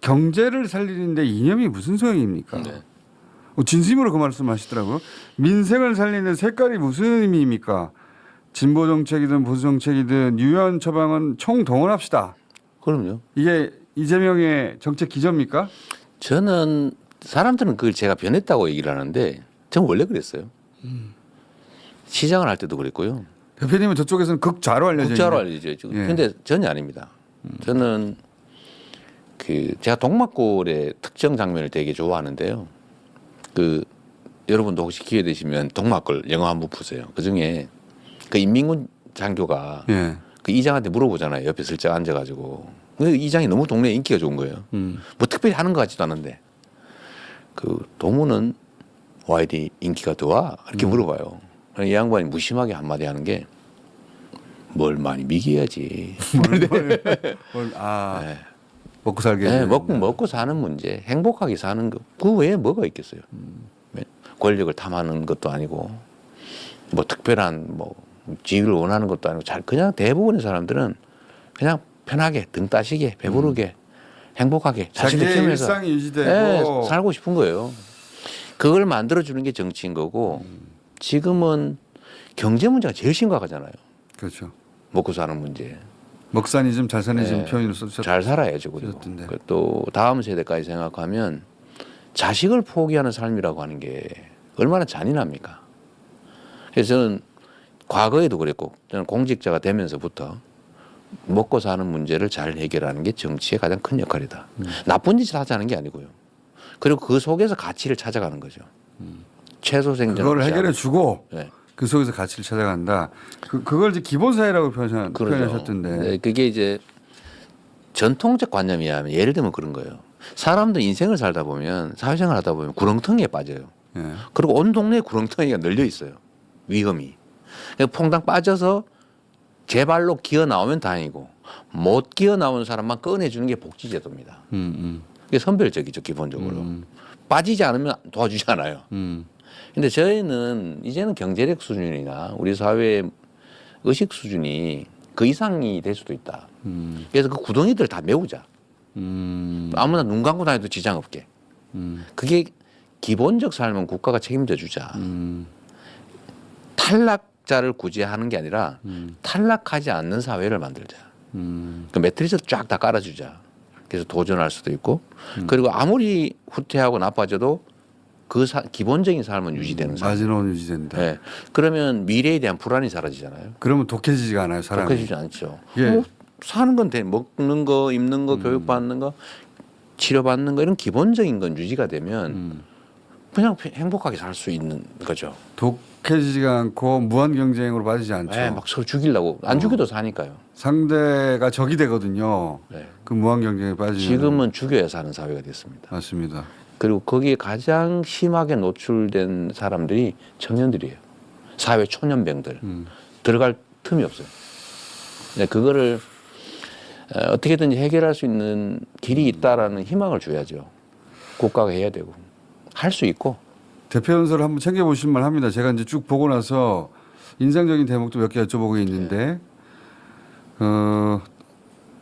경제를 살리는데 이념이 무슨 소용입니까? 네. 어, 진심으로 그 말씀하시더라고요. 민생을 살리는 색깔이 무슨 의미입니까? 진보 정책이든 보수 정책이든 유연 처방은 총 동원합시다. 그럼요. 이게 이재명의 정책 기조입니까? 저는 사람들은 그걸 제가 변했다고 얘기를 하는데 저는 원래 그랬어요. 시장을 할 때도 그랬고요. 대표님은 저쪽에서는 극좌로 알려져 있는 알려져 있죠. 예. 근데 전혀 아닙니다. 저는 그 제가 동막골의 특정 장면을 되게 좋아하는데요. 그 여러분도 혹시 기회 되시면 동막골 영화 한번 보세요. 그 중에 그 인민군 장교가 예. 그 이장한테 물어보잖아요. 옆에 슬쩍 앉아가지고. 근데 이장이 너무 동네에 인기가 좋은 거예요. 음. 뭐 특별히 하는 것 같지도 않은데 그 동무는 와이디 인기가 더와 이렇게 물어봐요. 이 양반이 무심하게 한마디 하는 게 뭘 많이 미기해야지. 뭘, 아 네. 먹고 살게. 네, 먹고. 먹고 사는 문제, 행복하게 사는 거, 그 외에 뭐가 있겠어요? 네? 권력을 탐하는 것도 아니고, 뭐 특별한 뭐 지위를 원하는 것도 아니고, 잘 그냥 대부분의 사람들은 그냥 편하게 등 따시게 배부르게 행복하게 자식을 자기의 키우면서 일상이 유지되고 네, 살고 싶은 거예요. 그걸 만들어 주는 게 정치인 거고, 지금은 경제 문제가 제일 심각하잖아요. 그렇죠. 먹고 사는 문제. 먹사니즘, 잘사니즘 네. 표현을 써주셨. 잘 살아야죠. 그리고 그렇던데. 그또 다음 세대까지 생각하면 자식을 포기하는 삶이라고 하는 게 얼마나 잔인합니까? 그래서 저는 과거에도 그랬고 저는 공직자가 되면서부터 먹고 사는 문제를 잘 해결하는 게 정치의 가장 큰 역할이다. 음. 나쁜 짓을 하자는 게 아니고요. 그리고 그 속에서 가치를 찾아가는 거죠. 최소 생존. 음. 그걸 해결해 주고 네. 그 속에서 가치를 찾아간다. 그 그걸 이제 기본 사회라고 표현, 그러죠. 표현하셨던데. 네, 그게 이제 전통적 관념이야 예를 들면 그런 거예요. 사람들 인생을 살다 보면 사회생활 하다 보면 구렁텅이에 빠져요. 예. 그리고 온 동네에 구렁텅이가 널려 있어요. 위험이. 그러니까 퐁당 빠져서 제 발로 기어 나오면 다행이고 못 기어 나오는 사람만 꺼내주는 게 복지제도입니다. 음, 음, 그게 선별적이죠 기본적으로. 음, 빠지지 않으면 도와주지 않아요. 음. 근데 저희는 이제는 경제력 수준이나 우리 사회의 의식 수준이 그 이상이 될 수도 있다. 음, 그래서 그 구덩이들 다 메우자. 음, 아무나 눈 감고 다녀도 지장 없게. 음, 그게 기본적 삶은 국가가 책임져 주자. 음, 탈락자를 구제하는 게 아니라 음, 탈락하지 않는 사회를 만들자. 음, 그 매트리스 쫙 다 깔아주자. 그래서 도전할 수도 있고 그리고 아무리 후퇴하고 나빠져도 그 사- 기본적인 삶은 유지되는 삶. 마지노선 유지된다. 네. 그러면 미래에 대한 불안이 사라지잖아요. 그러면 독해지지가 않아요, 사람이. 독해지지 않죠. 예. 뭐 사는 건 돼. 먹는 거, 입는 음. 거, 교육 받는 거, 치료 받는 거 이런 기본적인 건 유지가 되면 음. 그냥 행복하게 살 수 있는 거죠. 독해지지가 않고 무한 경쟁으로 빠지지 않죠. 네, 막 서로 죽이려고 안 어. 죽여도 사니까요. 상대가 적이 되거든요. 네. 그 무한 경쟁에 빠지면 지금은 죽여야 사는 사회가 됐습니다. 맞습니다. 그리고 거기에 가장 심하게 노출된 사람들이 청년들이에요. 사회 초년병들 음. 들어갈 틈이 없어요. 네, 그거를 어, 어떻게든지 해결할 수 있는 길이 있다라는 희망을 줘야죠. 국가가 해야 되고 할 수 있고 대표 연설을 한번 챙겨 보실 만 합니다. 제가 이제 쭉 보고 나서 인상적인 대목도 몇 개 여쭤보고 있는데 어,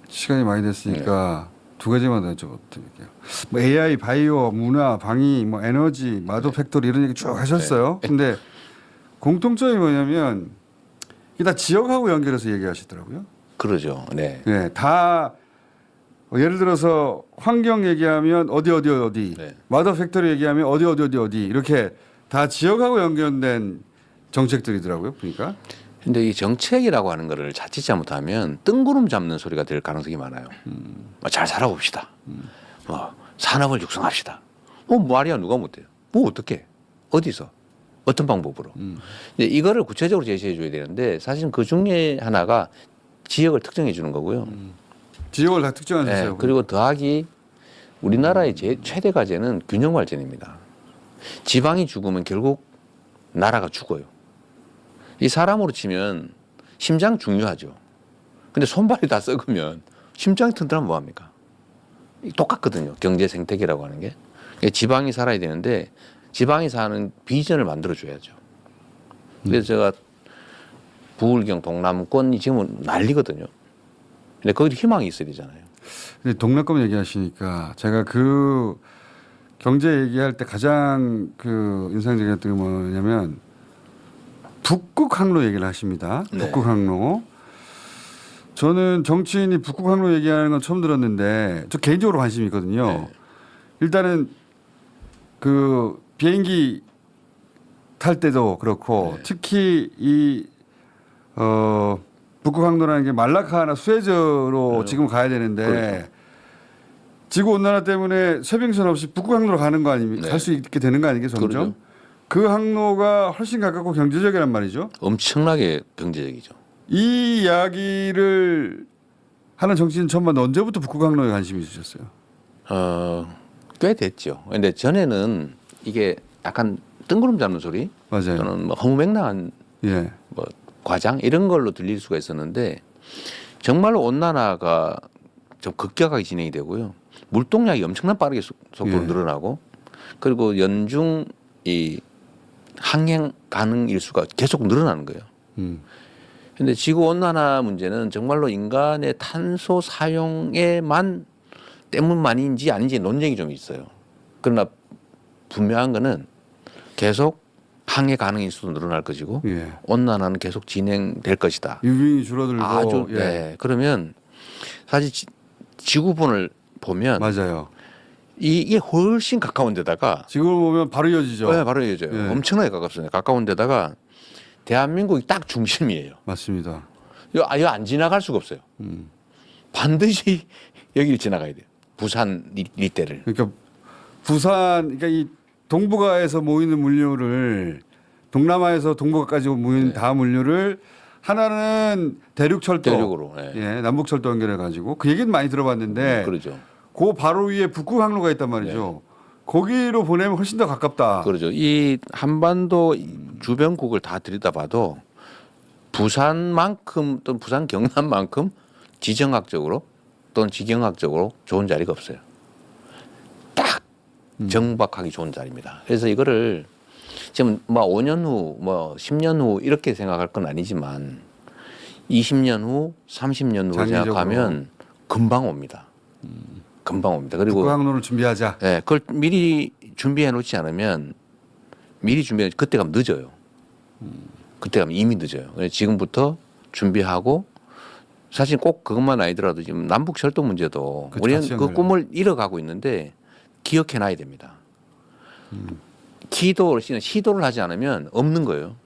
시간이 많이 됐으니까 두 가지만 더 여쭤볼게요. 뭐 AI, 바이오, 문화, 방위, 뭐 에너지, 마도 팩토리 이런 얘기 쭉 하셨어요. 근데 공통점이 뭐냐면 이게 다 지역하고 연결해서 얘기하시더라고요. 그러죠. 네. 네, 다 어, 예를 들어서 환경 얘기하면 어디 어디 어디, 네. 마더 팩토리 얘기하면 어디 어디 어디 어디 이렇게 다 지역하고 연결된 정책들이더라고요. 보니까. 근데 이 정책이라고 하는 거를 자칫 잘못하면 뜬구름 잡는 소리가 될 가능성이 많아요. 뭐잘 살아봅시다. 뭐 산업을 육성합시다. 뭐 말이야 누가 못해요. 뭐 어떻게? 어디서? 어떤 방법으로? 음. 근데 이거를 구체적으로 제시해 줘야 되는데 사실 그 중에 하나가 지역을 특정해 주는 거고요. 지역을 다 특정하셨어요. 네, 그리고 더하기 우리나라의 제, 최대 과제는 균형 발전입니다. 지방이 죽으면 결국 나라가 죽어요. 이 사람으로 치면 심장 중요하죠. 근데 손발이 다 썩으면 심장이 튼튼하면 뭐합니까? 똑같거든요. 경제 생태계라고 하는 게. 그러니까 지방이 살아야 되는데 지방이 사는 비전을 만들어줘야죠. 그래서 제가 부울경 동남권이 지금은 난리거든요. 근데 거기도 희망이 있어야 되잖아요. 근데 동남권 얘기하시니까 제가 그 경제 얘기할 때 가장 그 인상적이었던 게 뭐냐면 북극 항로 얘기를 하십니다. 네. 북극 항로. 저는 정치인이 북극 항로 얘기하는 건 처음 들었는데 저 개인적으로 관심이 있거든요. 네. 일단은 그 비행기 탈 때도 그렇고 네. 특히 이 어, 북극 항로라는 게 말라카나 수에즈로 네. 지금 가야 되는데 그렇죠. 지구 온난화 때문에 쇄빙선 없이 북극 항로로 가는 거 아닙니까? 네. 갈수 있게 되는 거 아니겠어요, 점점? 그러죠. 그 항로가 훨씬 가깝고 경제적이란 말이죠. 엄청나게 경제적이죠. 이 이야기를 하는 정치인 봤는데 언제부터 북극 항로에 관심이 있으셨어요? 어, 꽤 됐죠. 근데 전에는 이게 약간 뜬구름 잡는 소리 맞아요. 또는 뭐 허무맹랑한 예. 뭐 과장 이런 걸로 들릴 수가 있었는데 정말로 온난화가 좀 급격하게 진행이 되고요. 물동량이 엄청난 빠르게 속- 속도로 예. 늘어나고 그리고 연중 이 항행 가능 일수가 계속 늘어나는 거예요. 음. 근데 지구 온난화 문제는 정말로 인간의 탄소 사용에만 때문만인지 아닌지 논쟁이 좀 있어요. 그러나 분명한 거는 계속 항해 가능 인수도 늘어날 것이고 예. 온난화는 계속 진행될 것이다. 유빙이 줄어들고 아주 예. 네. 그러면 사실 지, 지구본을 보면 맞아요. 이- 이게 훨씬 가까운 데다가 지금 보면 바로 이어지죠. 네, 바로 이어져요. 예. 엄청나게 가깝습니다. 가까운 데다가 대한민국이 딱 중심이에요. 맞습니다. 이거, 아, 이거 안 지나갈 수가 없어요. 음. 반드시 여기를 지나가야 돼요. 부산 일- 일대를. 그러니까 부산 그러니까 이 동북아에서 모이는 물류를 동남아에서 동북아까지 모이는 다 물류를 하나는 대륙 철도 대륙으로. 네. 예, 남북 철도 연결해 가지고 그 얘기는 많이 들어봤는데 그러죠. 그 바로 위에 북극 항로가 있단 말이죠. 거기로 보내면 훨씬 더 가깝다. 그러죠. 이 한반도 주변국을 다 들여다봐도 부산만큼 또는 부산 경남만큼 지정학적으로 또는 지경학적으로 좋은 자리가 없어요. 딱 정박하기 좋은 자리입니다. 그래서 이거를 지금 뭐 5년 후, 뭐 10년 후 이렇게 생각할 건 아니지만 20년 후, 30년 후로 장기적으로. 생각하면 금방 옵니다. 금방 옵니다. 그리고 북극 항로를 준비하자. 예, 그걸 미리 준비해 놓지 않으면 미리 준비해 그때 가면 늦어요. 그때 가면 이미 늦어요. 그래서 지금부터 준비하고 사실 꼭 그것만 아니더라도 지금 남북 철도 문제도 그렇죠, 우리는 그 연결해요. 꿈을 잃어가고 있는데 기억해 놔야 됩니다. 기도 시도를 하지 않으면 없는 거예요.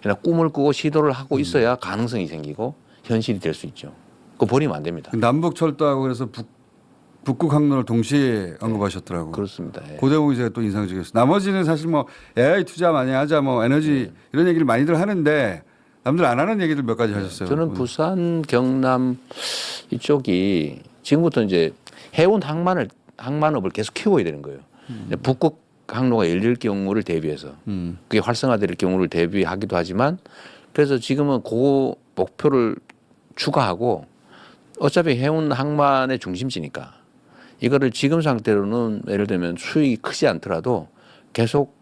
그러니까 꿈을 꾸고 시도를 하고 음. 있어야 가능성이 생기고 현실이 될 수 있죠. 그거 버리면 안 됩니다. 남북 철도하고 그래서 북, 북극 항로를 동시에 언급하셨더라고요. 그렇습니다. 예. 고대봉이 제가 또 인상적이었어요. 나머지는 사실 뭐 AI 투자 많이 하자, 뭐 에너지 이런 얘기를 많이들 하는데 남들 안 하는 얘기들 몇 가지 하셨어요. 저는 오늘. 부산, 경남 이쪽이 지금부터 이제 해운 항만을 항만업을 계속 키워야 되는 거예요. 북극 항로가 열릴 경우를 대비해서 음. 그게 활성화될 경우를 대비하기도 하지만 그래서 지금은 그 목표를 추가하고 어차피 해운 항만의 중심지니까 이거를 지금 상태로는 예를 들면 수익이 크지 않더라도 계속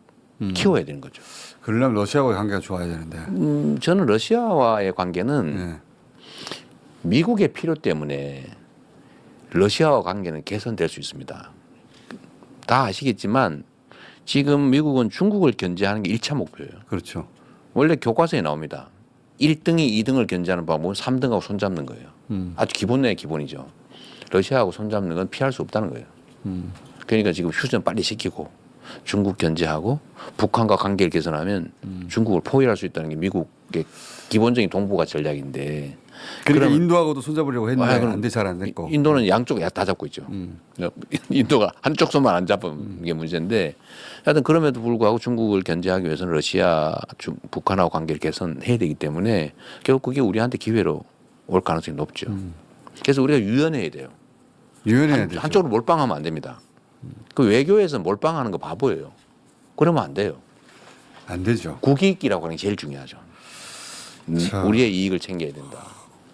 키워야 되는 거죠. 그러려면 러시아와의 관계가 좋아야 되는데. 음, 저는 러시아와의 관계는 네. 미국의 필요 때문에 러시아와 관계는 개선될 수 있습니다. 다 아시겠지만 지금 미국은 중국을 견제하는 게 1차 목표예요. 그렇죠. 원래 교과서에 나옵니다. 1등이 2등을 견제하는 방법은 3등하고 손잡는 거예요. 음. 아주 기본 내의 기본이죠. 러시아하고 손잡는 건 피할 수 없다는 거예요. 음. 그러니까 지금 휴전 빨리 시키고 중국 견제하고 북한과 관계를 개선하면 음. 중국을 포위할 수 있다는 게 미국의 기본적인 동북아 전략인데 그러니까 인도하고도 손잡으려고 했는데 아, 안돼 잘 안 됐고. 인도는 양쪽 다 잡고 있죠. 음. 인도가 한쪽 손만 안 잡은 게 문제인데 하여튼 그럼에도 불구하고 중국을 견제하기 위해서는 러시아, 중, 북한하고 관계를 개선해야 되기 때문에 결국 그게 우리한테 기회로 올 가능성이 높죠. 그래서 우리가 유연해야 돼요. 유연해야 한, 되죠. 한쪽으로 몰빵하면 안 됩니다. 그 외교에서 몰빵하는 거 바보예요. 그러면 안 돼요. 안 되죠. 국익이라고 하는 게 제일 중요하죠. 음, 자. 우리의 이익을 챙겨야 된다.